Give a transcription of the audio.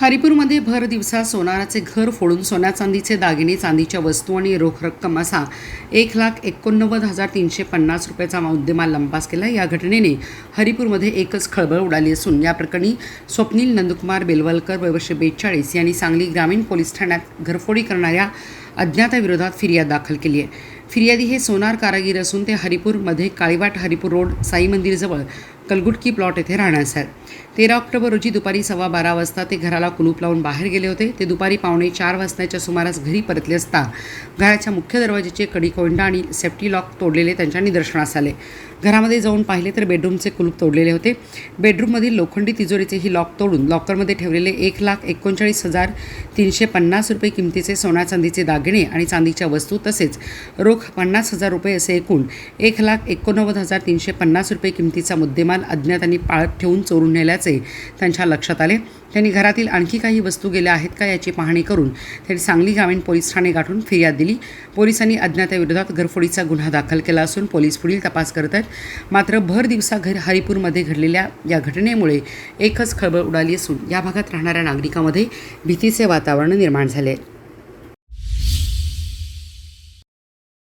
हरिपूरमध्ये भर दिवसा सोनाराचे घर फोडून सोन्या चांदीचे दागिने चांदीच्या वस्तू आणि रोख रक्कम असा एक लाख एकोणनव्वद हजार तीनशे पन्नास रुपयाचा मुद्देमाल लंपास केला. या घटनेने हरिपूरमध्ये एकच खळबळ उडाली असून या प्रकरणी स्वप्नील नंदकुमार बेलवलकर वर्ष बेचाळीस यांनी सांगली ग्रामीण पोलीस ठाण्यात घरफोडी करणाऱ्या अज्ञाताविरोधात फिर्याद दाखल केली आहे. फिर्यादी हे सोनार कारागीर असून ते हरिपूरमध्ये काळीवाट हरिपूर रोड साई मंदिरजवळ कलगुटकी प्लॉट येथे राहण्यास आहेत. तेरा ऑक्टोबर रोजी दुपारी सव्वा बारा वाजता ते घराला कुलूप लावून बाहेर गेले होते. ते दुपारी पावणे चार वाजताच्या सुमारास घरी परतले असता घराच्या मुख्य दरवाजाचे कडी कोंडा आणि सेफ्टी लॉक तोडलेले त्यांच्या निदर्शनास आले. घरामध्ये जाऊन पाहिले तर बेडरूमचे कुलूप तोडलेले होते. बेडरूममधील लोखंडी तिजोरीचेही लॉक तोडून लॉकरमध्ये ठेवलेले एक लाख एकोणचाळीस हजार तीनशे पन्नास रुपये किमतीचे सोना चांदीचे दागिने आणि चांदीच्या वस्तू तसेच रोख पन्नास हजार रुपये असे एकूण एक लाख एकोणनव्वद हजार तीनशे पन्नास रुपये किमतीचा मुद्देमाल अज्ञातांनी पाळत ठेवून चोरून नेल्याचे त्यांच्या लक्षात आले. त्यांनी घरातील आणखी काही वस्तू गेल्या आहेत का याची पाहणी करून त्यांनी सांगली ग्रामीण पोलीस ठाणे गाठून फिर्याद दिली. पोलिसांनी अज्ञाताविरोधात घरफोडीचा गुन्हा दाखल केला असून पोलीस पुढील तपास करत आहेत. मात्र भर दिवसा घर हरिपूरमध्ये घडलेल्या या घटनेमुळे एकच खळबळ उडाली असून या भागात राहणाऱ्या नागरिकांमध्ये भीतीचे वातावरण निर्माण झाले आहे.